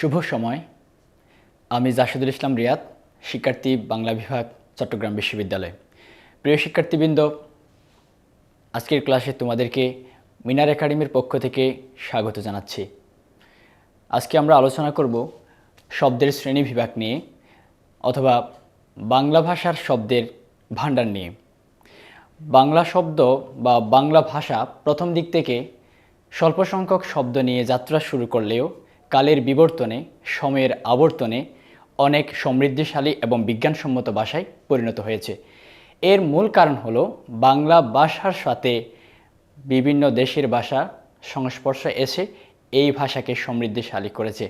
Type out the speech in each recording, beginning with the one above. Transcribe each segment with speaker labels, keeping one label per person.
Speaker 1: শুভ সময়। আমি জাসিদুল ইসলাম রিয়াদ, শিক্ষার্থী বাংলা বিভাগ, চট্টগ্রাম বিশ্ববিদ্যালয়। প্রিয় শিক্ষার্থীবৃন্দ, আজকের ক্লাসে তোমাদেরকে মিনার একাডেমির পক্ষ থেকে স্বাগত জানাচ্ছি। আজকে আমরা আলোচনা করব শব্দের শ্রেণি বিভাগ নিয়ে অথবা বাংলা ভাষার শব্দের ভাণ্ডার নিয়ে। বাংলা শব্দ বা বাংলা ভাষা প্রথম দিক থেকে স্বল্প সংখ্যক শব্দ নিয়ে যাত্রা শুরু করলেও কালের বিবর্তনে, সময়ের আবর্তনে অনেক সমৃদ্ধিশালী এবং বিজ্ঞানসম্মত ভাষায় পরিণত হয়েছে। এর মূল কারণ হলো বাংলা ভাষার সাথে বিভিন্ন দেশের ভাষা সংস্পর্শে এসে এই ভাষাকে সমৃদ্ধিশালী করেছে।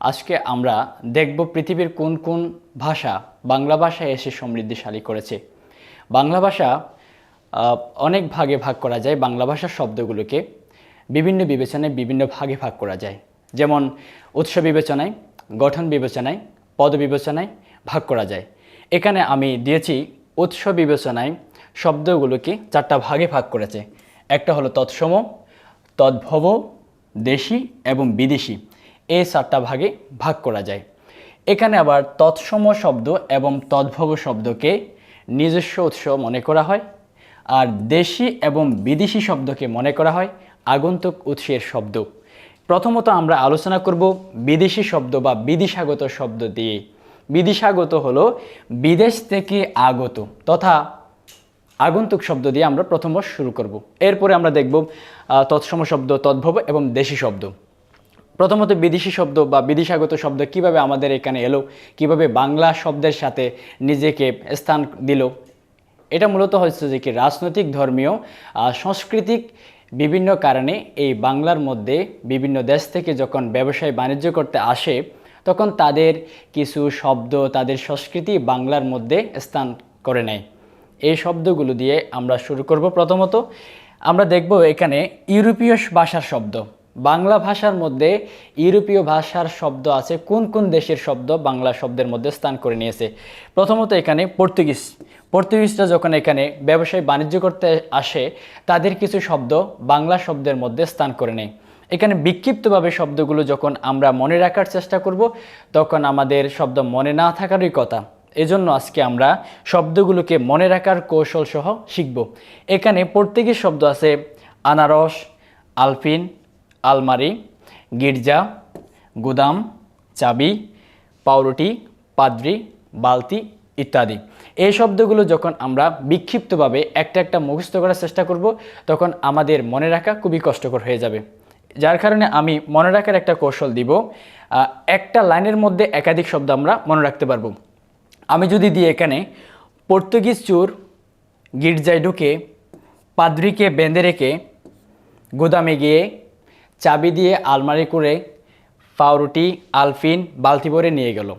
Speaker 1: আজকে আমরা দেখব পৃথিবীর কোন কোন ভাষা বাংলা ভাষায় এসে সমৃদ্ধিশালী করেছে। বাংলা ভাষা অনেক ভাগে ভাগ করা যায়। বাংলা ভাষার শব্দগুলোকে বিভিন্ন বিবেচনায় বিভিন্ন ভাগে ভাগ করা যায়। যেমন উৎস বিবেচনায়, গঠন বিবেচনায়, পদ বিবেচনায় ভাগ করা যায়। এখানে আমি দিয়েছি উৎস বিবেচনায় শব্দগুলোকে চারটা ভাগে ভাগ করেছে। একটা হলো তৎসম, তদ্ভব, দেশি এবং বিদেশি। এই চারটা ভাগে ভাগ করা যায়। এখানে আবার তৎসম শব্দ এবং তদ্ভব শব্দকে নিজস্ব উৎস মনে করা হয় আর দেশি এবং বিদেশি শব্দকে মনে করা হয় আগন্তুক উৎসের শব্দ। প্রথমত আমরা আলোচনা করব বিদেশি শব্দ বা বিদিশাগত শব্দ দিয়ে। বিদিশাগত হলো বিদেশ থেকে আগত তথা আগন্তুক শব্দ দিয়ে আমরা প্রথম শুরু করব। এরপরে আমরা দেখব তৎসম শব্দ, তদ্ভব এবং দেশি শব্দ। প্রথমত বিদেশি শব্দ বা বিদেশাগত শব্দ কীভাবে আমাদের এখানে এলো, কীভাবে বাংলা শব্দের সাথে নিজেকে স্থান দিল, এটা মূলত হচ্ছে যে কি রাজনৈতিক ধর্মীয় সাংস্কৃতিক বিভিন্ন কারণে এই বাংলার মধ্যে বিভিন্ন দেশ থেকে যখন ব্যবসায় বাণিজ্য করতে আসে, তখন তাদের কিছু শব্দ, তাদের সংস্কৃতি বাংলার মধ্যে স্থান করে নেয়। এই শব্দগুলো দিয়ে আমরা শুরু করব প্রথমত। আমরা দেখব এখানে ইউরোপীয় ভাষার শব্দ। বাংলা ভাষার মধ্যে ইউরোপীয় ভাষার শব্দ আছে, কোন কোন দেশের শব্দ বাংলা শব্দের মধ্যে স্থান করে নিয়েছে? প্রথমত এখানে পর্তুগিজ। পর্তুগিজরা যখন এখানে ব্যবসায় বাণিজ্য করতে আসে, তাদের কিছু শব্দ বাংলা শব্দের মধ্যে স্থান করে নেয়। এখানে বিক্ষিপ্তভাবে শব্দগুলো যখন আমরা মনে রাখার চেষ্টা করব, তখন আমাদের শব্দ মনে না থাকারই কথা। এজন্য আজকে আমরা শব্দগুলোকে মনে রাখার কৌশল সহ শিখব। এখানে পর্তুগিজ শব্দ আছে আনারস, আলফিন আলমারি, গির্জা, গুদাম, চাবি, পাউরুটি, পাদ্রি, বালতি ইত্যাদি। এই শব্দগুলো যখন আমরা বিক্ষিপ্তভাবে একটা একটা মুখস্থ করার চেষ্টা করব, তখন আমাদের মনে রাখা খুবই কষ্টকর হয়ে যাবে। যার কারণে আমি মনে রাখার একটা কৌশল দিব একটা লাইনের মধ্যে একাধিক শব্দ আমরা মনে রাখতে পারব। আমি যদি দিই এখানে, পর্তুগিজ চুর গির্জায় ঢুকে পাদ্রিকে বেঁধে রেখে গুদামে গিয়ে চাবি দিয়ে আলমারি করে পাউরুটি, আলফিন, বালতি ভরে নিয়ে গেল।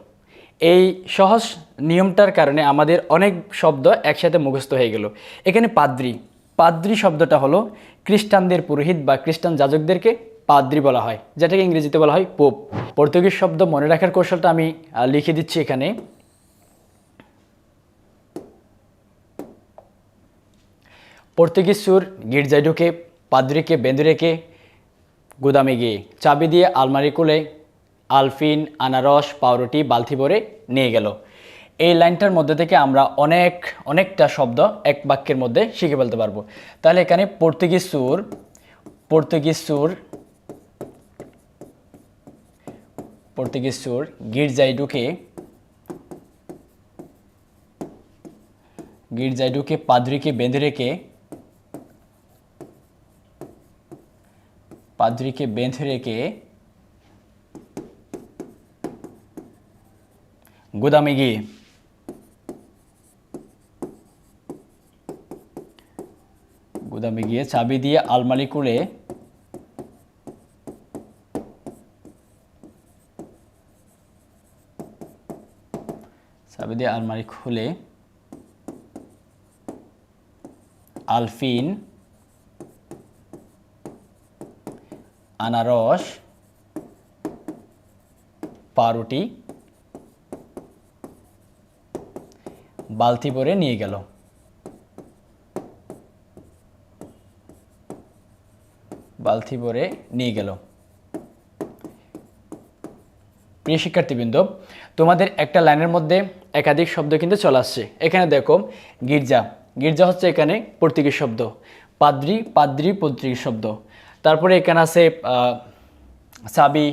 Speaker 1: এই সহজ নিয়মটার কারণে আমাদের অনেক শব্দ একসাথে মুখস্থ হয়ে গেল। এখানে পাদ্রি। পাদ্রি শব্দটা হলো খ্রিস্টানদের পুরোহিত বা খ্রিস্টান যাজকদেরকে পাদ্রি বলা হয়, যেটাকে ইংরেজিতে বলা হয় পোপ। পর্তুগিজ শব্দ মনে রাখার কৌশলটা আমি লিখে দিচ্ছি এখানে। পর্তুগিজ সুর গির্জায় ঢুকে পাদ্রিকে, বেঁধে রেখে গুদামে গিয়ে চাবি দিয়ে আলমারি খুলে আলফিন, আনারস, পাউরুটি, বালতি ভরে নিয়ে গেল। এই লাইনটার মধ্যে থেকে আমরা অনেক, অনেকটা শব্দ এক বাক্যের মধ্যে শিখে ফেলতে পারব। তাহলে এখানে পর্তুগিজ সুর পর্তুগিজ সুর পর্তুগিজ সুর, গির্জায় ঢুকে গির্জায় ঢুকে পাদ্রিকে বেঁধে রেখে পাদ্রিকে বেঁধে রেখে গুদামে গিয়ে গুদামে গিয়ে চাবি দিয়ে আলমারি খুলে চাবি দিয়ে আলমারি খুলে আলফিন আনারস, পাউরুটি, বালতি ভরে নিয়ে গেল। বালতি ভরে নিয়ে গেল। প্রিয় শিক্ষার্থীবৃন্দ, তোমাদের একটা লাইনের মধ্যে একাধিক শব্দ কিন্তু চলে আসছে। এখানে দেখো, গির্জা। গির্জা হচ্ছে এখানে পর্তুগিজ শব্দ। পাদ্রি পাদ্রি পর্তুগিজ শব্দ। তারপরে এখানে আছে সাবি,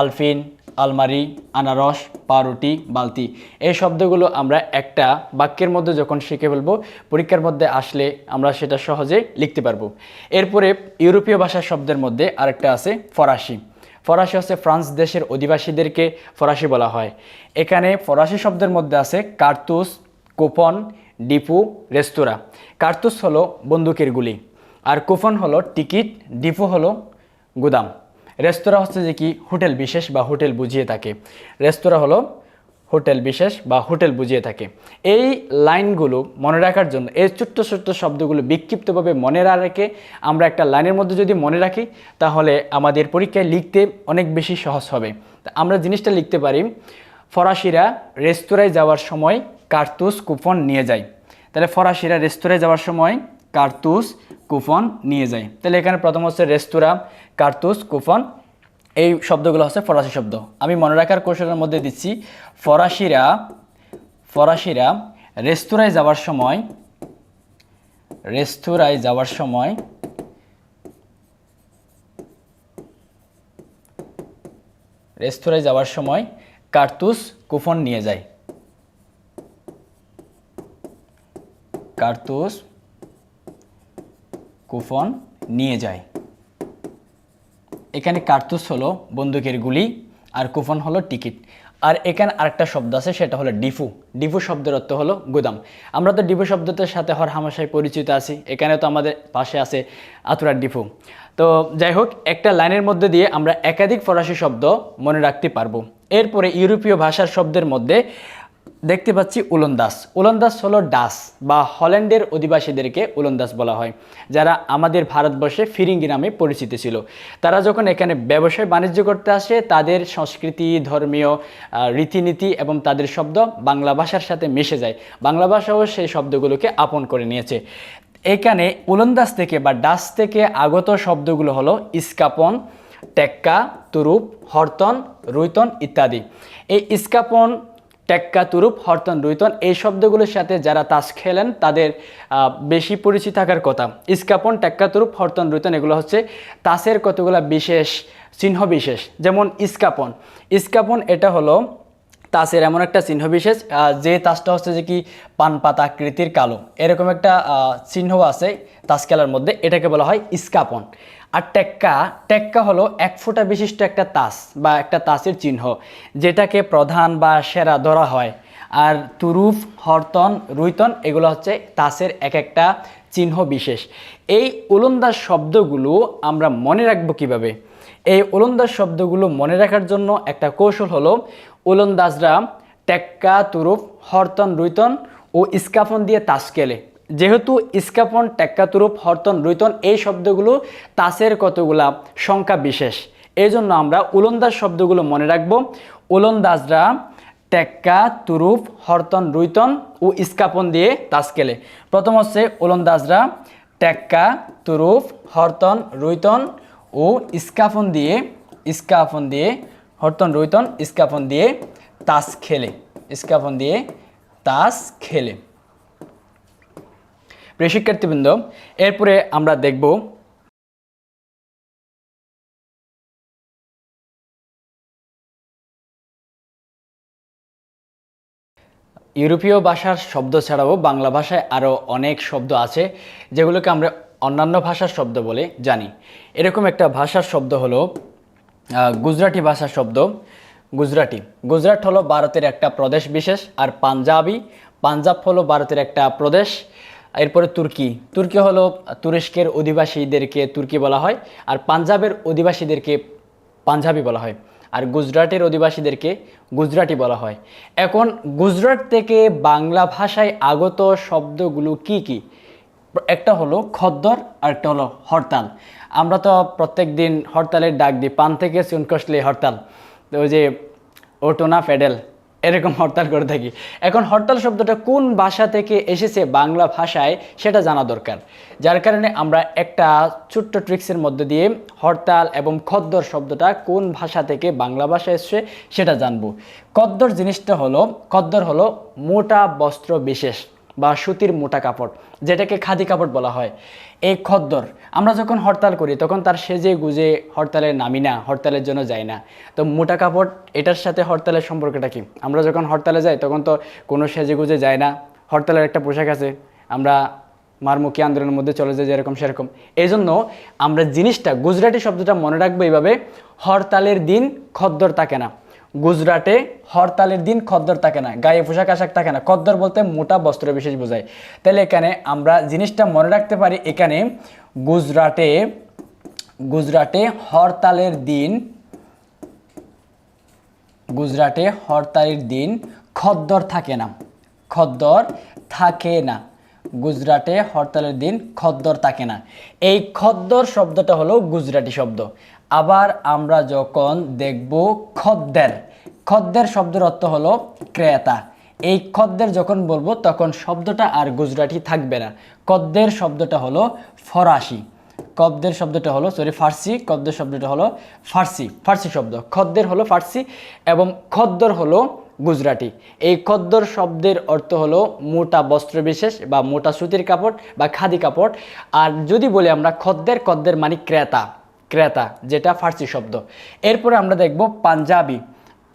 Speaker 1: আলফিন, আলমারি, আনারস, পাউরুটি, বালতি। এই শব্দগুলো আমরা একটা বাক্যের মধ্যে যখন শিখে ফেলব, পরীক্ষার মধ্যে আসলে আমরা সেটা সহজে লিখতে পারব। এরপরে ইউরোপীয় ভাষার শব্দের মধ্যে আরেকটা আছে, ফরাসি। ফরাসি হচ্ছে ফ্রান্স দেশের অধিবাসীদেরকে ফরাসি বলা হয়। এখানে ফরাসি শব্দের মধ্যে আছে কার্তুস, কুপন, ডিপু, রেস্তোরাঁ। কার্তুস হলো বন্দুকের গুলি। আর কুপন হলো টিকিট, ডিপো হলো গুদাম। রেস্তোরাঁ হচ্ছে যে কি, হোটেল বিশেষ বা হোটেল বুঝিয়ে থাকে। রেস্তোরাঁ হলো হোটেল বিশেষ বা হোটেল বুঝিয়ে থাকে। এই লাইনগুলো মনে রাখার জন্য, এই ছোট্ট ছোট্ট শব্দগুলো বিক্ষিপ্তভাবে মনে না রেখে আমরা একটা লাইনের মধ্যে যদি মনে রাখি, তাহলে আমাদের পরীক্ষায় লিখতে অনেক বেশি সহজ হবে। আমরা জিনিসটা লিখতে পারি, ফরাসিরা রেস্তোরাঁয় যাওয়ার সময় কার্তুস কুপন নিয়ে যায়। তাহলে ফরাসিরা রেস্তোরাঁয় যাওয়ার সময় কার্তুস কুপন নিয়ে যায়। তাহলে এখানে প্রথম হচ্ছে রেস্তোরাঁ, কার্তুস কুপন এই শব্দগুলো হচ্ছে ফরাসি শব্দ। আমি মনে রাখার কৌশলের মধ্যে দিচ্ছি, ফরাসিরা ফরাসিরা রেস্তোরাঁয় যাওয়ার সময়, রেস্তোরাঁয় যাওয়ার সময় রেস্তোরাঁয় যাওয়ার সময় কার্তুস কুপন নিয়ে যায়। কার্তুস কুপন নিয়ে যায়। এখানে কার্তুস হলো বন্দুকের গুলি আর কুফন হলো টিকিট। আর এখানে আরেকটা শব্দ আছে, সেটা হলো ডিফু। ডিফু শব্দের অর্থ হলো গুদাম। আমরা তো ডিফু শব্দটার সাথে হর হামাশায় পরিচিত আছি। এখানে তো আমাদের পাশে আছে আতুরার ডিফু। তো যাই হোক, একটা লাইনের মধ্যে দিয়ে আমরা একাধিক ফরাসি শব্দ মনে রাখতে পারব। এরপরে ইউরোপীয় ভাষার শব্দের মধ্যে দেখতে পাচ্ছি উলন্দাস উলন্দাস হলো ডাস বা হল্যান্ডের অধিবাসীদেরকে উলন্দাস বলা হয়, যারা আমাদের ভারতবর্ষে ফিরিঙ্গি নামে পরিচিত ছিল। তারা যখন এখানে ব্যবসায় বাণিজ্য করতে আসে, তাদের সংস্কৃতি, ধর্মীয় রীতিনীতি এবং তাদের শব্দ বাংলা ভাষার সাথে মিশে যায়। বাংলা ভাষাও সেই শব্দগুলোকে আপন করে নিয়েছে। এখানে উলন্দাস থেকে বা ডাস থেকে আগত শব্দগুলো হলো ইস্কাপন, টেক্কা, তুরুপ, হরতন, রুইতন ইত্যাদি। এই ইস্কাপন টেক্কা, তুরুপ, হরতন, রুইতন এই শব্দগুলোর সাথে যারা তাস খেলেন, তাদের বেশি পরিচিত থাকার কথা। ইস্কাপন টেক্কা, তুরুপ, হরতন, রুইতন এগুলো হচ্ছে তাসের কতগুলো বিশেষ চিহ্ন বিশেষ। যেমন ইস্কাপন ইস্কাপন এটা হলো তাসের এমন একটা চিহ্ন বিশেষ যে তাসটা হচ্ছে যে কি পান পাতা, আকৃতির কালো। এরকম একটা চিহ্ন আছে তাস খেলার মধ্যে, এটাকে বলা হয় ইস্কাপন আর টেক্কা টেক্কা হলো এক ফোঁটা বিশিষ্ট একটা তাস বা একটা তাসের চিহ্ন, যেটাকে প্রধান বা সেরা ধরা হয়। আর তুরুফ, হরতন, রুইতন এগুলো হচ্ছে তাসের এক একটা চিহ্ন বিশেষ। এই ওলন্দাজ শব্দগুলো আমরা মনে রাখব কীভাবে? এই ওলন্দাজ শব্দগুলো মনে রাখার জন্য একটা কৌশল হলো ওলন্দাজরা টেক্কা তুরুপ হরতন, রুইতন ও ইস্কাফন দিয়ে তাস খেলে। যেহেতু ইস্কাপন টেক্কা তুরুপ হরতন রুইতন এই শব্দগুলো তাসের কতগুলা? সংখ্যা বিশেষ। এই জন্য আমরা ওলন্দাজ শব্দগুলো মনে রাখব। ওলন্দাজরা টেক্কা তুরুপ হরতন রুইতন ও ইস্কাপন দিয়ে তাস খেলে। প্রথম হচ্ছে ওলন্দাজরা টেক্কা তুরুপ হরতন রুইতন ও ইস্কাফন দিয়ে ইস্কাফন দিয়ে হরতন রুইতন ইস্কাফন দিয়ে তাস খেলে। ইস্কাফন দিয়ে তাস খেলে। প্রিয় শিক্ষার্থীবৃন্দ, এরপরে আমরা দেখব ইউরোপীয় ভাষার শব্দ ছাড়াও বাংলা ভাষায় আরও অনেক শব্দ আছে, যেগুলোকে আমরা অন্যান্য ভাষার শব্দ বলে জানি। এরকম একটা ভাষার শব্দ হলো গুজরাটি ভাষার শব্দ, গুজরাটি। গুজরাট হলো ভারতের একটা প্রদেশ বিশেষ, আর পাঞ্জাবি, পাঞ্জাব হলো ভারতের একটা প্রদেশ। এরপরে তুর্কি। তুর্কি হলো তুরস্কের অধিবাসীদেরকে তুর্কি বলা হয়, আর পাঞ্জাবের অধিবাসীদেরকে পাঞ্জাবি বলা হয়, আর গুজরাটের অধিবাসীদেরকে গুজরাটি বলা হয়। এখন গুজরাট থেকে বাংলা ভাষায় আগত শব্দগুলো কি কি? একটা হলো খদ্দর, আর একটা হলো হরতাল। আমরা তো প্রত্যেক দিন হরতালের ডাক দিই, পান থেকে চুন কষলে হরতাল। তো ওই যে ওটোনা ফেডেল এরকম হরতাল করে থাকি। এখন হরতাল শব্দটা কোন ভাষা থেকে এসেছে বাংলা ভাষায় সেটা জানা দরকার। যার কারণে আমরা একটা ছোট্ট ট্রিক্সের মধ্যে দিয়ে হরতাল এবং খদ্দর শব্দটা কোন ভাষা থেকে বাংলা ভাষায় এসছে সেটা জানব। খদ্দর জিনিসটা হলো, খদ্দর হলো মোটা বস্ত্র বিশেষ। বা সুতির মোটা কাপড়, যেটাকে খাদি কাপড় বলা হয়। এই খদ্দর আমরা যখন হরতাল করি, তখন তার সেজে গুজে হরতালে নামি না, হরতালের জন্য যাই না। তো মোটা কাপড়, এটার সাথে হরতালের সম্পর্কটা কি? আমরা যখন হরতালে যাই, তখন তো কোনো সেজে গুজে যায় না। হরতালের একটা পোশাক আছে, আমরা মারমুখী আন্দোলনের মধ্যে চলে যায় যেরকম সেরকম। এই জন্য আমরা জিনিসটা, গুজরাটি শব্দটা মনে রাখব এইভাবে, হরতালের দিন খদ্দর থাকে না। গুজরাটে হরতালের দিন খদ্দর থাকে না, গায়ে পোশাক আশাক থাকে না। খদ্দর বলতে মোটা বস্ত্র বিশেষ বোঝায়। তাহলে এখানে আমরা জিনিসটা মনে রাখতে পারি, এখানে গুজরাটে গুজরাটে হরতালের দিন, গুজরাটে হরতালের দিন খদ্দর থাকে না, খদ্দর থাকে না। গুজরাটে হরতালের দিন খদ্দর থাকে না। এই খদ্দর শব্দটা হলো গুজরাটি শব্দ। আবার আমরা যখন দেখব খদ্দের খদ্দের শব্দের অর্থ হলো ক্রেতা। এই খদ্দের যখন বলব, তখন শব্দটা আর গুজরাটি থাকবে না। কদ্দের শব্দটা হলো ফরাসি। কব্দের শব্দটা হলো সরি ফার্সি। কব্দের শব্দটা হলো ফার্সি। ফার্সি শব্দ। খদ্দের হলো ফার্সি এবং খদ্দর হলো গুজরাটি। এই খদ্দর শব্দের অর্থ হলো মোটা বস্ত্র বিশেষ বা মোটা সুতির কাপড় বা খাদি কাপড়। আর যদি বলি আমরা খদ্দের খদ্দের মানে ক্রেতা। ক্রেতা, যেটা ফার্সি শব্দ। এরপরে আমরা দেখব পাঞ্জাবি।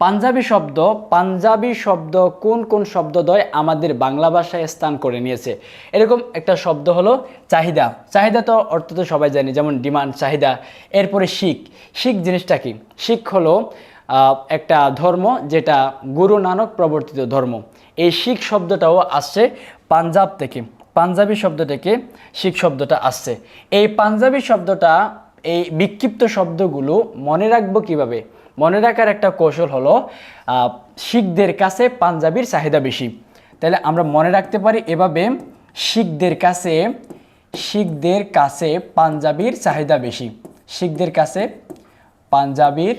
Speaker 1: পাঞ্জাবি শব্দ পাঞ্জাবি শব্দ কোন কোন শব্দদ্বয় আমাদের বাংলা ভাষায় স্থান করে নিয়েছে? এরকম একটা শব্দ হলো চাহিদা। চাহিদা তো অর্থ তো সবাই জানি, যেমন ডিমান্ড, চাহিদা। এরপরে শিখ। শিখ জিনিসটা কি? শিখ হলো একটা ধর্ম যেটা গুরু নানক প্রবর্তিত ধর্ম। এই শিখ শব্দটাও আসছে পাঞ্জাব থেকে। পাঞ্জাবি শব্দ থেকে শিখ শব্দটা আসছে। এই পাঞ্জাবি শব্দটা এই বিক্ষিপ্ত শব্দগুলো মনে রাখব কীভাবে? মনে রাখার একটা কৌশল হলো শিখদের কাছে পাঞ্জাবির চাহিদা বেশি। তাহলে আমরা মনে রাখতে পারি এভাবে শিখদের কাছে শিখদের কাছে পাঞ্জাবির চাহিদা বেশি। শিখদের কাছে পাঞ্জাবির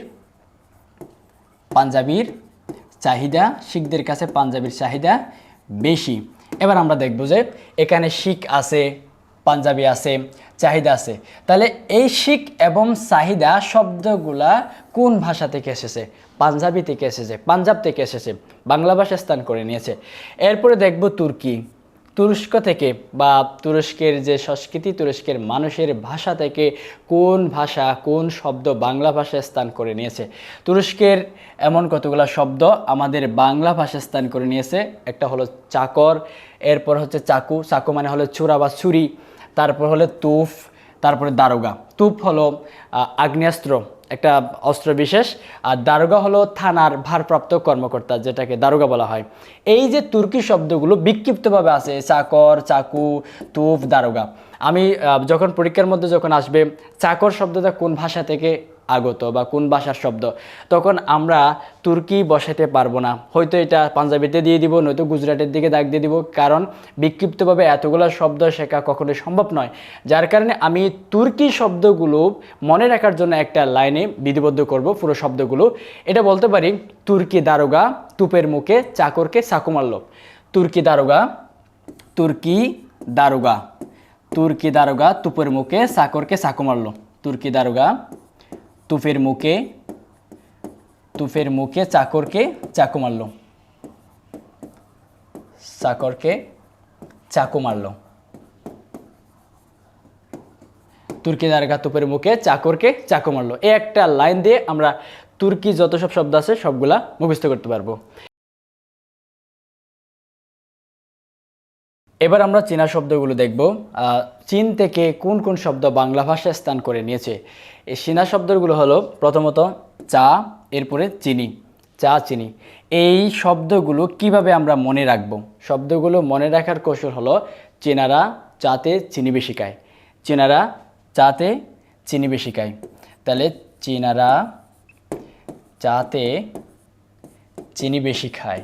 Speaker 1: পাঞ্জাবির চাহিদা, শিখদের কাছে পাঞ্জাবির চাহিদা বেশি। এবার আমরা দেখব যে এখানে শিখ আছে পাঞ্জাবি আছে, চাহিদা আছে। তাহলে এই শিখ এবং চাহিদা শব্দগুলা কোন ভাষা থেকে এসেছে? পাঞ্জাবি থেকে এসেছে, পাঞ্জাব থেকে এসেছে, বাংলা ভাষা স্থান করে নিয়েছে। এরপরে দেখব তুর্কি। তুরস্ক থেকে বা তুরস্কের যে সংস্কৃতি, তুরস্কের মানুষের ভাষা থেকে কোন ভাষা, কোন শব্দ বাংলা ভাষায় স্থান করে নিয়েছে? তুরস্কের এমন কতগুলো শব্দ আমাদের বাংলা ভাষায় স্থান করে নিয়েছে? একটা হলো চাকর, এরপর হচ্ছে চাকু চাকু মানে হলো চূড়া বা ছুরি। তারপর হলো তুফ, তারপরে দারোগা। তুপ হলো আগ্নেয়াস্ত্র, একটা অস্ত্র বিশেষ। আর দারোগা হলো থানার ভারপ্রাপ্ত কর্মকর্তা, যেটাকে দারোগা বলা হয়। এই যে তুর্কি শব্দগুলো বিক্ষিপ্তভাবে আছে, চাকর, চাকু, তুফ, দারোগা। আমি যখন পরীক্ষার মধ্যে যখন আসবে, চাকর শব্দটা কোন ভাষা থেকে আগত বা কোন ভাষার শব্দ, তখন আমরা তুর্কি বসাতে পারব না। হয়তো এটা পাঞ্জাবিতে দিয়ে দিব, নয়তো গুজরাটের দিকে দাগ দিয়ে দিব, কারণ বিক্ষিপ্তভাবে এতগুলো শব্দ শেখা কখনোই সম্ভব নয়। যার কারণে আমি তুর্কি শব্দগুলো মনে রাখার জন্য একটা লাইনে বিধিবদ্ধ করব পুরো শব্দগুলো। এটা বলতে পারি, তুর্কি দারোগা তুপের মুখে চাকরকে চাকু মারল তুর্কি দারোগা তুর্কি দারোগা তুর্কি দারোগা তুপের মুখে চাকরকে চাকু মারল তুর্কি দারোগা তুফের মুখে তুফের মুখে চাকরকে চাকু মারল। চাকরকে চাকু মারল। তুর্কি দারগা তুপের মুখে চাকরকে চাকু মারল। এই একটা লাইন দিয়ে আমরা তুর্কি যত সব শব্দ আছে, সবগুলা মুখস্থ করতে পারব। এবার আমরা চীনা শব্দগুলো দেখব। চীন থেকে কোন কোন শব্দ বাংলা ভাষায় স্থান করে নিয়েছে? এই চীনা শব্দগুলো হলো প্রথমত চা, এরপরে চিনি, চা, চিনি। এই শব্দগুলো কীভাবে আমরা মনে রাখব? শব্দগুলো মনে রাখার কৌশল হলো চীনারা চাতে চিনি বেশি খায় চীনারা চাতে চিনি বেশি খায় তাহলে চীনারা চাতে চিনি বেশি খায়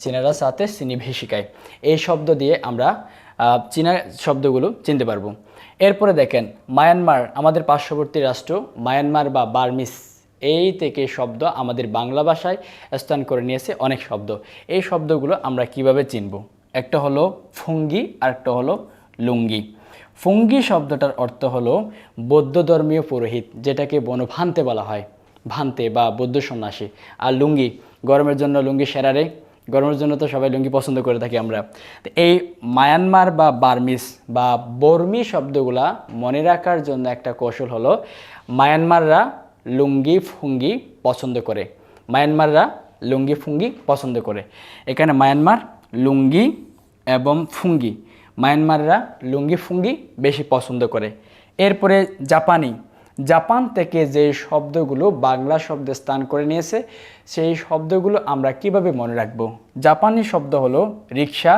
Speaker 1: চীনারা সাথে চিনি ভেসিকায় এই শব্দ দিয়ে আমরা চীনা শব্দগুলো চিনতে পারব। এরপরে দেখেন, মায়ানমার, আমাদের পার্শ্ববর্তী রাষ্ট্র, মায়ানমার বা বার্মিস, এই থেকে শব্দ আমাদের বাংলা ভাষায় স্থান করে নিয়েছে অনেক শব্দ। এই শব্দগুলো আমরা কীভাবে চিনব? একটা হলো ফুঙ্গি আর একটা হলো লুঙ্গি। ফুঙ্গি শব্দটার অর্থ হলো বৌদ্ধ ধর্মীয় পুরোহিত, যেটাকে বনভান্তে বলা হয়। ভান্তে বা বৌদ্ধ সন্ন্যাসী। আর লুঙ্গি, গরমের জন্য লুঙ্গি সেরারে গরমের জন্য তো সবাই লুঙ্গি পছন্দ করে থাকি আমরা। তো এই মায়ানমার বা বার্মিস বা বর্মি শব্দগুলা মনে রাখার জন্য একটা কৌশল হলো মায়ানমাররা লুঙ্গি ফুঙ্গি পছন্দ করে। মায়ানমাররা লুঙ্গি ফুঙ্গি পছন্দ করে। এখানে মায়ানমার লুঙ্গি এবং ফুঙ্গি। মায়ানমাররা লুঙ্গি ফুঙ্গি বেশি পছন্দ করে। এরপরে জাপানি জাপান থেকে যে শব্দগুলো বাংলা শব্দে স্থান করে নিয়েছে, সেই শব্দগুলো আমরা কীভাবে মনে রাখব? জাপানি শব্দ হলো রিক্সা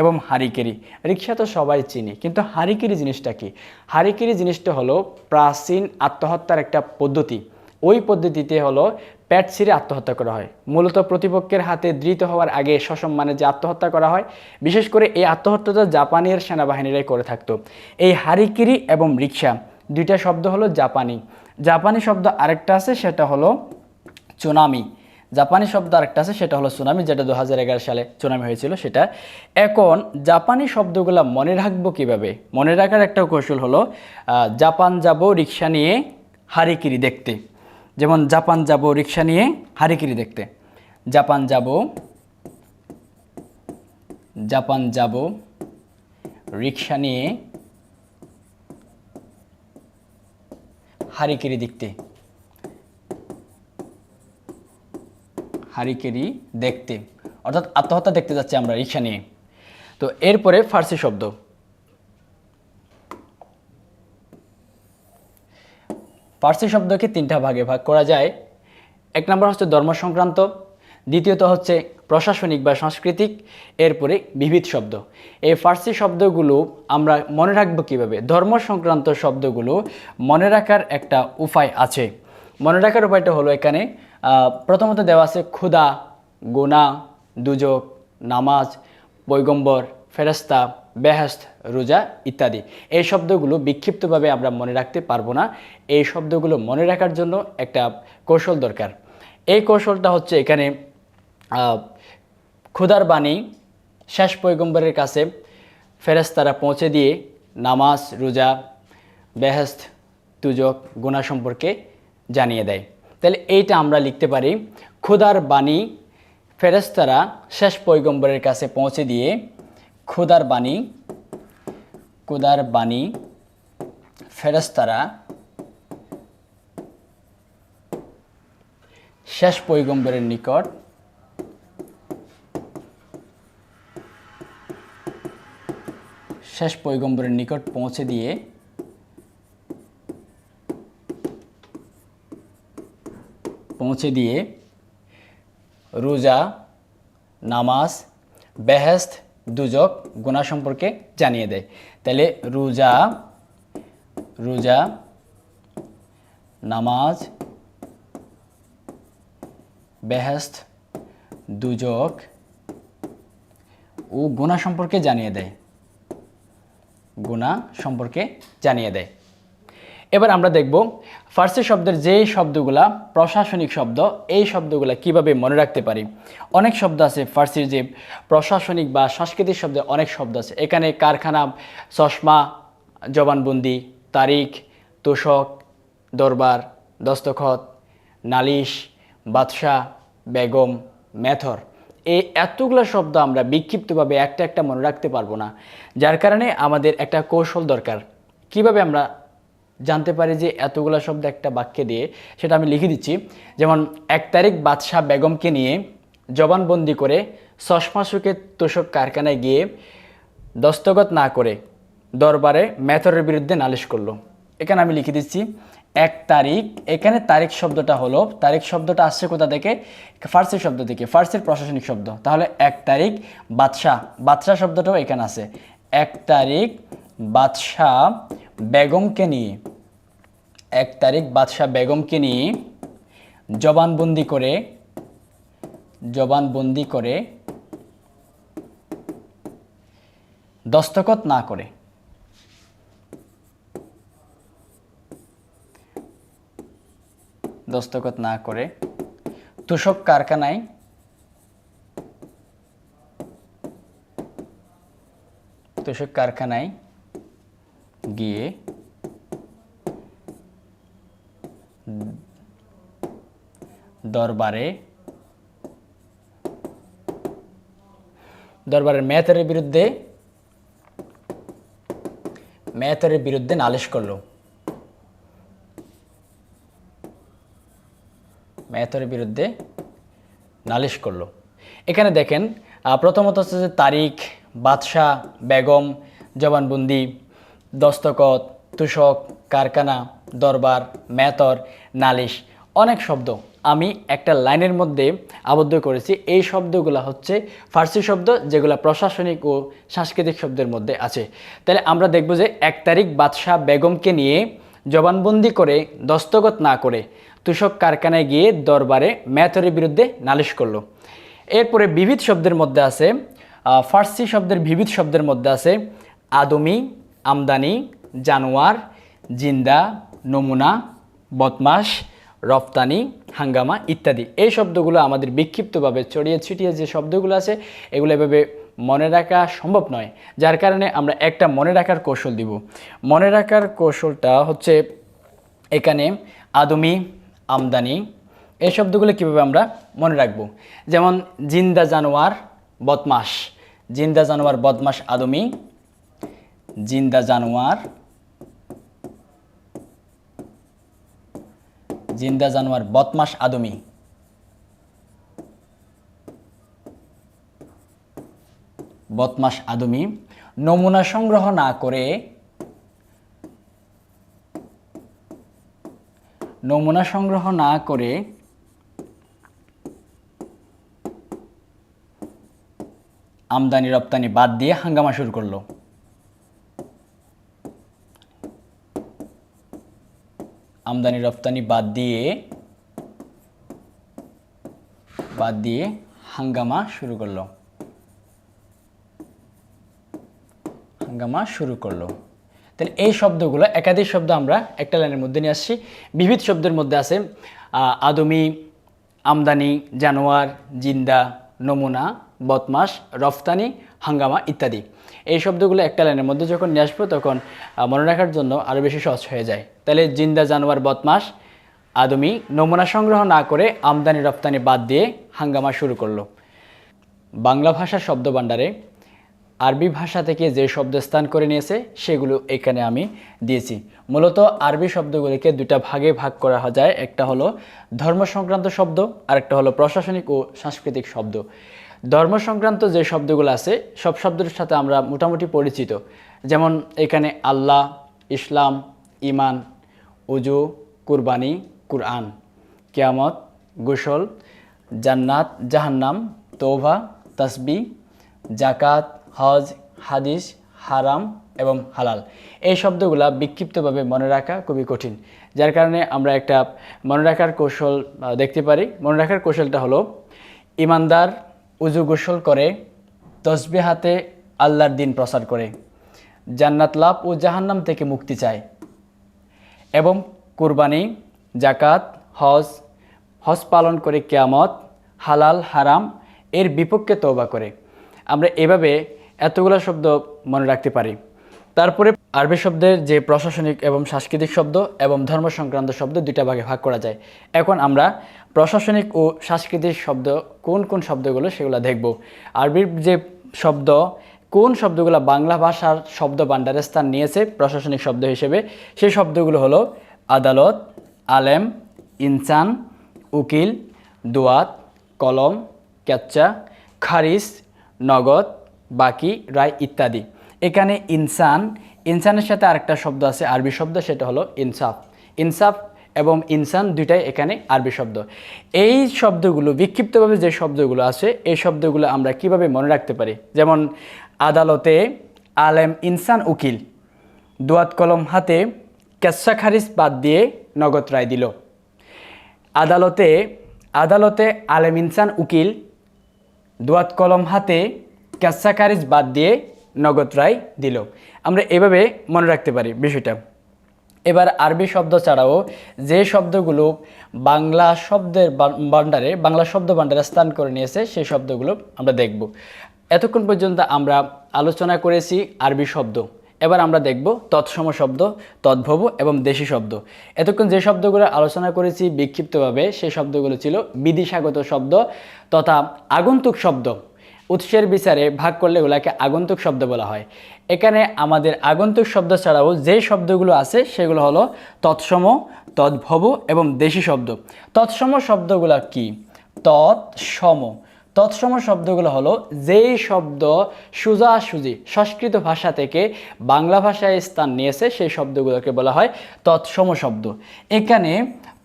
Speaker 1: এবং হারিকেরি। রিক্সা তো সবাই চিনি, কিন্তু হারিকেরি জিনিসটা কি? হারিকেরি জিনিসটা হলো প্রাচীন আত্মহত্যার একটা পদ্ধতি। ওই পদ্ধতিতে হলো প্যাট ছিঁড়ে আত্মহত্যা করা হয়। মূলত প্রতিপক্ষের হাতে ধৃত হওয়ার আগে সসম্মানে যে আত্মহত্যা করা হয়, বিশেষ করে এই আত্মহত্যাটা জাপানের সেনাবাহিনীরাই করে থাকতো। এই হারিকিরি এবং রিক্সা দুইটা শব্দ হলো জাপানি। জাপানি শব্দ আরেকটা আছে, সেটা হলো চুনামি। জাপানি শব্দ আরেকটা আছে, সেটা হলো সুনামি যেটা দু হাজার এগারো সালে সুনামি হয়েছিল সেটা। এখন জাপানি শব্দগুলো মনে রাখব কীভাবে? মনে রাখার একটা কৌশল হলো জাপান যাব রিক্সা নিয়ে হারিকিরি দেখতে। যেমন জাপান যাব রিক্সা নিয়ে হারিকিরি দেখতে। জাপান যাব জাপান যাব রিক্সা নিয়ে হারিকিরি দেখতে। হারিকেরি দেখতে। অর্থাৎ আত্মহত্যা দেখতে যাচ্ছি আমরা রিক্সা নিয়ে। তো এরপরে ফার্সি শব্দ। ফার্সি শব্দকে তিনটা ভাগে ভাগ করা যায়। এক নম্বর হচ্ছে ধর্ম সংক্রান্ত দ্বিতীয়ত হচ্ছে প্রশাসনিক বা সাংস্কৃতিক, এরপরে বিবিধ শব্দ। এই ফার্সি শব্দগুলো আমরা মনে রাখব কীভাবে? ধর্ম সংক্রান্ত শব্দগুলো মনে রাখার একটা উপায় আছে। মনে রাখার উপায়টা হলো এখানে প্রথমত দেওয়া আছে ক্ষুদা গুণা দুজক, নামাজ পৈগম্বর ফেরস্তা বেহেস্ত রোজা ইত্যাদি। এই শব্দগুলো বিক্ষিপ্তভাবে আমরা মনে রাখতে পারব না। এই শব্দগুলো মনে রাখার জন্য একটা কৌশল দরকার। এই কৌশলটা হচ্ছে এখানে ক্ষুদার বাণী শেষ পৈগম্বরের কাছে ফেরেস্তারা পৌঁছে দিয়ে নামাজ, রোজা বেহেস্ত তুজক গুণা সম্পর্কে জানিয়ে দেয়। তাহলে এইটা আমরা লিখতে পারি ক্ষুদার বাণী ফেরেস্তারা শেষ পৈগম্বরের কাছে পৌঁছে দিয়ে ক্ষুদার বাণী ক্ষুদার বাণী ফেরেস্তারা শেষ পৈগম্বরের নিকট শেষ পৈগম্বরের নিকট পৌঁছে দিয়ে পৌঁছে দিয়ে রোজা, নামাজ বেহেস্ত দুজক গুণা সম্পর্কে জানিয়ে দেয়। তাহলে রোজা রোজা, নামাজ বেহেস্ত দুজক ও গুণা সম্পর্কে জানিয়ে দেয়। গুণা সম্পর্কে জানিয়ে দেয়। এবার আমরা দেখব ফার্সি শব্দের যে শব্দগুলা প্রশাসনিক শব্দ, এই শব্দগুলা কীভাবে মনে রাখতে পারি? অনেক শব্দ আছে ফার্সির যে প্রশাসনিক বা সাংস্কৃতিক শব্দে অনেক শব্দ আছে। এখানে কারখানা, চশমা, জবানবন্দি, তারিখ, তোষক, দরবার, দস্তখত, নালিশ, বাদশাহ, বেগম, মেথর। এই এতগুলো শব্দ আমরা বিক্ষিপ্তভাবে একটা একটা মনে রাখতে পারব না, যার কারণে আমাদের একটা কৌশল দরকার। কীভাবে আমরা জানতে পারি যে এতগুলো শব্দ একটা বাক্যে দিয়ে, সেটা আমি লিখে দিচ্ছি। যেমন, এক তারিখ বাদশাহ বেগমকে নিয়ে জবানবন্দি করে চশমা শুকে তোষক কারখানায় গিয়ে দস্তগত না করে দরবারে মেথরের বিরুদ্ধে নালিশ করল। এখানে আমি লিখে দিচ্ছি এক তারিখ, এখানে তারিখ শব্দটা হলো, তারিখ শব্দটা আসছে কোথা থেকে? ফার্সি শব্দ থেকে, ফার্সির প্রশাসনিক শব্দ। তাহলে এক তারিখ, বাদশাহ বাদশাহ শব্দটাও এখানে আছে। এক তারিখ, বাদশাহ বেগমকে নিয়ে, এক তারিখ, বাদশাহ বেগমকে নিয়ে জবানবন্দি করে জবানবন্দি করে দস্তখত না করে দস্তখত না করে। তুষক কারখানায় তুষক কারখানায় গিয়ে দরবারে দরবারের মেয়াতের বিরুদ্ধে মেয়াতের বিরুদ্ধে নালিশ করল। মেয়াতের বিরুদ্ধে নালিশ করল। এখানে দেখেন প্রথমত হচ্ছে যে তারিখ, বাদশাহ, বেগম, জবানবন্দি, দস্তখত, তুষক, কারখানা, দরবার, মেতর, নালিশ, অনেক শব্দ। আমি একটা লাইনের মধ্যে আবদ্ধ করেছি। এই শব্দগুলো হচ্ছে ফার্সি শব্দ, যেগুলো প্রশাসনিক ও সাংস্কৃতিক শব্দের মধ্যে আছে। তাহলে আমরা দেখব যে এক তারিখ বাদশাহ বেগমকে নিয়ে জবানবন্দি করে, দস্তখত না করে তুষক কারখানায় গিয়ে দরবারে মেথরের বিরুদ্ধে নালিশ করল। এরপরে বিবিধ শব্দের মধ্যে আছে ফার্সি শব্দের বিবিধ শব্দের মধ্যে আছে, আদমি, আমদানি, জানোয়ার, জিন্দা, নমুনা বদমাস রপ্তানি, হাঙ্গামা ইত্যাদি। এই শব্দগুলো আমাদের বিক্ষিপ্তভাবে ছড়িয়ে ছিটিয়ে যে শব্দগুলো আছে, এগুলো এভাবে মনে রাখা সম্ভব নয়। যার কারণে আমরা একটা মনে রাখার কৌশল দিব। মনে রাখার কৌশলটা হচ্ছে এখানে আদমি আমদানি, এই শব্দগুলো কীভাবে আমরা মনে রাখব? যেমন, জিন্দা জানোয়ার বদমাস জিন্দা জানোয়ার বদমাস আদমি। জিন্দা জানোয়ার। জিন্দা জানোয়ার বদমাস আদমি। বদমাস আদমি। নমুনা সংগ্রহ না করে নমুনা সংগ্রহ না করে আমদানি রপ্তানি বাদ দিয়ে হাঙ্গামা শুরু করল। আমদানি রপ্তানি বাদ দিয়ে বাদ দিয়ে হাঙ্গামা শুরু করল। হাঙ্গামা শুরু করল। তাহলে এই শব্দগুলো একাধিক শব্দ আমরা একটা লাইনের মধ্যে নিয়ে আসছি। বিবিধ শব্দের মধ্যে আছে আদমি, আমদানি, জানোয়ার, জিন্দা, নমুনা, বদমাস, রফতানি, হাঙ্গামা ইত্যাদি। এই শব্দগুলো একটা লাইনের মধ্যে যখন নিয়ে আসব তখন মনে রাখার জন্য আরও বেশি সহজ হয়ে যায়। তাহলে জিন্দা, জানোয়ার, বদমাস, আদমি, নমুনা সংগ্রহ না করে আমদানি রপ্তানি বাদ দিয়ে হাঙ্গামা শুরু করল। বাংলা ভাষার শব্দ ভাণ্ডারে আরবি ভাষা থেকে যে শব্দ স্থান করে নিয়েছে, সেগুলো এখানে আমি দিয়েছি। মূলত আরবি শব্দগুলিকে দুটা ভাগে ভাগ করা যায়। একটা হলো ধর্ম সংক্রান্ত শব্দ আর একটা হলো প্রশাসনিক ও সাংস্কৃতিক শব্দ। ধর্ম সংক্রান্ত যে শব্দগুলো আছে, সব শব্দের সাথে আমরা মোটামুটি পরিচিত। যেমন এখানে আল্লাহ, ইসলাম ইমান উজু, কুরবানি, কুরআন, কেয়ামত, গোসল, জান্নাত, জাহান্নাম তৌবা তসবি জাকাত হজ, হাদিস, হারাম এবং হালাল। এই শব্দগুলা বিক্ষিপ্তভাবে মনে রাখা খুবই কঠিন, যার কারণে আমরা একটা মনে রাখার কৌশল দেখতে পারি। মনে রাখার কৌশলটা হলো, ইমানদার উজু গোসল করে তসবি হাতে আল্লাহর দিন প্রচার করে, জান্নাত লাভ ও জাহান্নাম থেকে মুক্তি চায় এবং কুরবানি জাকাত হজ হজ পালন করে কেয়ামত, হালাল, হারাম, এর বিপক্ষে তওবা করে। আমরা এভাবে এতগুলো শব্দ মনে রাখতে পারি। তারপরে আরবি শব্দের যে প্রশাসনিক এবং সাংস্কৃতিক শব্দ এবং ধর্ম সংক্রান্ত শব্দ দুইটা ভাগে ভাগ করা যায়। এখন আমরা প্রশাসনিক ও সাংস্কৃতিক শব্দ কোন কোন শব্দগুলো সেগুলো দেখব। আরবির যে শব্দ, কোন শব্দগুলো বাংলা ভাষার শব্দ ভাণ্ডারে স্থান নিয়েছে প্রশাসনিক শব্দ হিসেবে সেই শব্দগুলো হলো আদালত, আলেম, ইনসান, উকিল, দোয়াত, কলম ক্যাচ্চা খারিজ, নগদ বাকি, রায় ইত্যাদি। এখানে ইনসান, ইনসানের সাথে আরেকটা শব্দ আছে, আরবি শব্দ, সেটা হলো ইনসাফ। ইনসাফ এবং ইনসান দুইটাই এখানে আরবি শব্দ। এই শব্দগুলো, বিক্ষিপ্তভাবে যে শব্দগুলো আছে, এই শব্দগুলো আমরা কীভাবে মনে রাখতে পারি? যেমন, আদালতে আলেম ইনসান উকিল, দোয়াত কলম হাতে কেচ্ছা খারিজ বাদ দিয়ে নগদ রায় দিল। আদালতে আদালতে আলেম ইনসান উকিল, দোয়াত কলম হাতে ক্যাচ্ছা খারিজ বাদ দিয়ে নগদ রায় দিল। আমরা এভাবে মনে রাখতে পারি বিষয়টা। এবার আরবি শব্দ ছাড়াও যে শব্দগুলো বাংলা শব্দের ভাণ্ডারে, বাংলা শব্দ ভাণ্ডারে স্থান করে নিয়েছে, সেই শব্দগুলো আমরা দেখব। এতক্ষণ পর্যন্ত আমরা আলোচনা করেছি আরবি শব্দ। এবার আমরা দেখব তৎসম শব্দ, তদ্ভব এবং দেশি শব্দ। এতক্ষণ যে শব্দগুলো আলোচনা করেছি বিক্ষিপ্তভাবে, সেই শব্দগুলো ছিল বিদিশাগত শব্দ তথা আগন্তুক শব্দ। উৎসের বিচারে ভাগ করলে ওগুলাকে আগন্তুক শব্দ বলা হয়। এখানে আমাদের আগন্তুক শব্দ ছাড়াও যে শব্দগুলো আছে, সেগুলো হলো তৎসম, তদ্ভব এবং দেশি শব্দ। তৎসম শব্দগুলো কি? তৎসম। তৎসম শব্দগুলো হলো যেই শব্দ সোজাসুজি, সংস্কৃত ভাষা থেকে বাংলা ভাষায় স্থান নিয়েছে, সেই শব্দগুলোকে বলা হয় তৎসম শব্দ। এখানে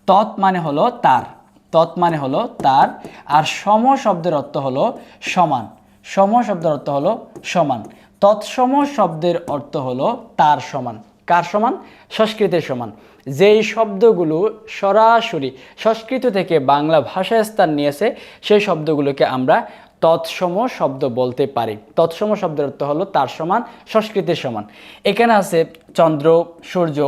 Speaker 1: তৎ মানে হলো তার। তৎ মানে হলো তার, আর সম শব্দের অর্থ হলো সমান। সম শব্দের অর্থ হলো সমান। তৎসম শব্দের অর্থ হলো তার সমান। কার সমান? সংস্কৃতের সমান। যেই শব্দগুলো সরাসরি সংস্কৃত থেকে বাংলা ভাষায় স্থান নিয়েছে, সেই শব্দগুলোকে আমরা তৎসম শব্দ বলতে পারি। তৎসম শব্দের অর্থ হলো তার সমান, সংস্কৃতের সমান। এখানে আছে চন্দ্র, সূর্য,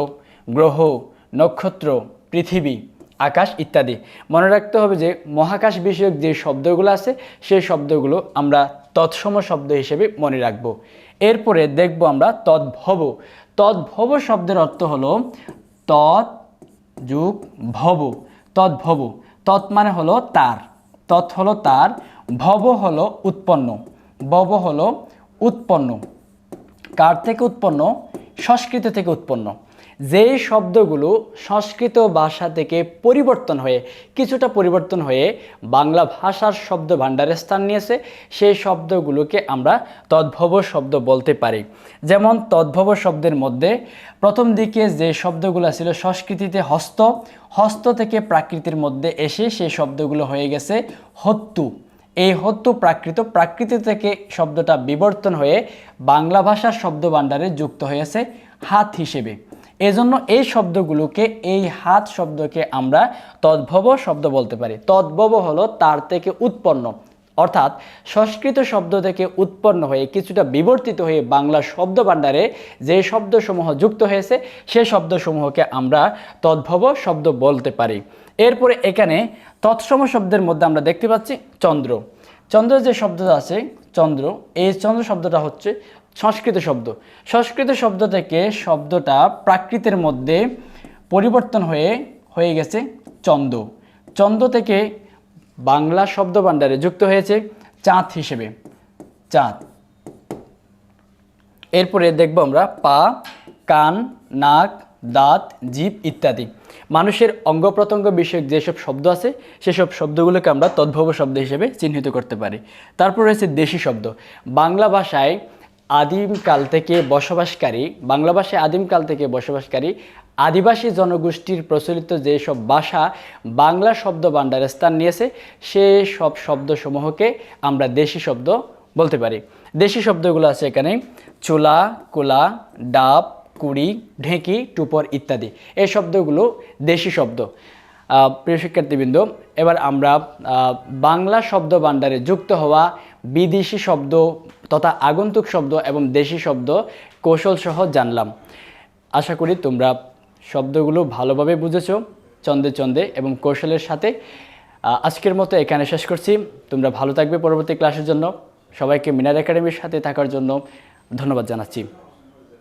Speaker 1: গ্রহ, নক্ষত্র, পৃথিবী। আকাশ ইত্যাদি। মনে রাখতে হবে যে মহাকাশ বিষয়ক যে শব্দগুলো আছে, সেই শব্দগুলো আমরা তৎসম শব্দ হিসেবে মনে রাখব। এরপরে দেখব আমরা তদ্ভব। তদ্ভব শব্দের অর্থ হলো তৎ যুগ ভব। তদ্ভব। তৎ মানে হলো তার। তৎ হলো তার। ভব হলো উৎপন্ন। ভব হলো উৎপন্ন। কার থেকে উৎপন্ন? সংস্কৃত থেকে উৎপন্ন। যেই শব্দগুলো সংস্কৃত ভাষা থেকে পরিবর্তন হয়ে কিছুটা পরিবর্তন হয়ে বাংলা ভাষার শব্দ ভাণ্ডারে স্থান নিয়েছে, সেই শব্দগুলোকে আমরা তদ্ভব শব্দ বলতে পারি। যেমন তদ্ভব শব্দের মধ্যে প্রথম দিকে যে শব্দগুলো ছিল সংস্কৃতিতে হস্ত হস্ত থেকে প্রাকৃতির মধ্যে এসে সেই শব্দগুলো হয়ে গেছে হত্যু এই হত্যু প্রাকৃত, প্রাকৃতি থেকে শব্দটা বিবর্তন হয়ে বাংলা ভাষার শব্দ ভাণ্ডারে যুক্ত হয়েছে হাত হিসেবে। এজন্য এই শব্দগুলোকে, এই হাত শব্দকে আমরা তদ্ভব শব্দ বলতে পারি। তদ্ভব হলো তার থেকে উৎপন্ন। অর্থাৎ সংস্কৃত শব্দ থেকে উৎপন্ন হয়ে, কিছুটা বিবর্তিত হয়ে বাংলা শব্দ ভাণ্ডারে যে শব্দসমূহ যুক্ত হয়েছে, সে শব্দসমূহকে আমরা তদ্ভব শব্দ বলতে পারি। এরপরে এখানে তৎসম শব্দের মধ্যে আমরা দেখতে পাচ্ছি চন্দ্র। চন্দ্র যে শব্দটা আছে চন্দ্র। এই চন্দ্র শব্দটা হচ্ছে সংস্কৃত শব্দ। সংস্কৃত শব্দ থেকে শব্দটা প্রাকৃতের মধ্যে পরিবর্তন হয়ে হয়ে গেছে চন্দ চন্দ থেকে বাংলা শব্দ ভাণ্ডারে যুক্ত হয়েছে চাঁদ হিসেবে। চাঁদ। এরপরে দেখব আমরা পা, কান, নাক, দাঁত, জিভ ইত্যাদি। মানুষের অঙ্গ প্রত্যঙ্গ বিষয়ক যেসব শব্দ আছে, সেসব শব্দগুলোকে আমরা তদ্ভব শব্দ হিসেবে চিহ্নিত করতে পারি। তারপর রয়েছে দেশি শব্দ। বাংলা ভাষায় আদিমকাল থেকে বসবাসকারী, বাংলা ভাষায় আদিমকাল থেকে বসবাসকারী আদিবাসী জনগোষ্ঠীর প্রচলিত যেসব ভাষা বাংলা শব্দ ভাণ্ডারে স্থান নিয়েছে সেই সব শব্দসমূহকে আমরা দেশি শব্দ বলতে পারি। দেশি শব্দগুলো আছে এখানে চুলা, কোলা, ডাব কুড়ি, ঢেঁকি, টুপর ইত্যাদি। এই শব্দগুলো দেশি শব্দ। প্রিয় শিক্ষার্থীবৃন্দ, এবার আমরা বাংলা শব্দ ভাণ্ডারে যুক্ত হওয়া বিদেশি শব্দ তথা আগন্তুক শব্দ এবং দেশি শব্দ কৌশল সহ জানলাম। আশা করি তোমরা শব্দগুলো ভালোভাবে বুঝেছ, চন্দে চন্দে এবং কৌশলের সাথে। আজকের মতো এখানে শেষ করছি। তোমরা ভালো থাকবে পরবর্তী ক্লাসের জন্য। সবাইকে মিনার একাডেমির সাথে থাকার জন্য ধন্যবাদ জানাচ্ছি।